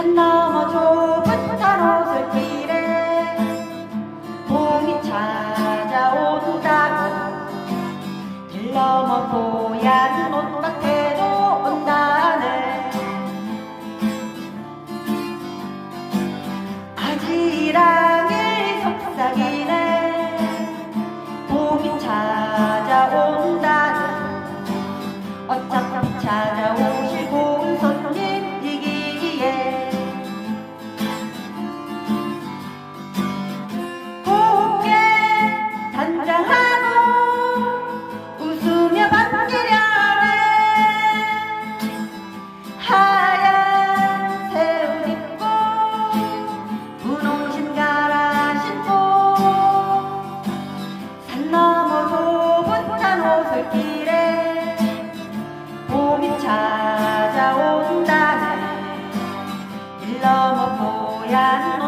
산 넘어 좁은 산호들 길에 봄이 찾아오다고 들러머 고양이 철길에 봄이 찾아온다네 일 넘어 보얀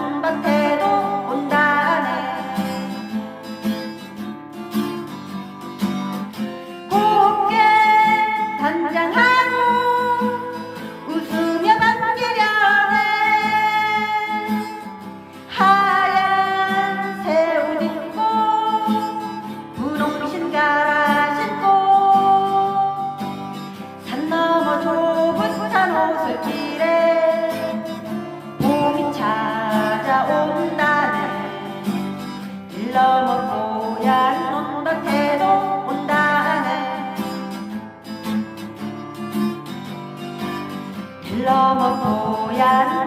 마을길에 봄이 찾아온다네 일러먹 고향 논밭에도 온다네. 일러먹 고향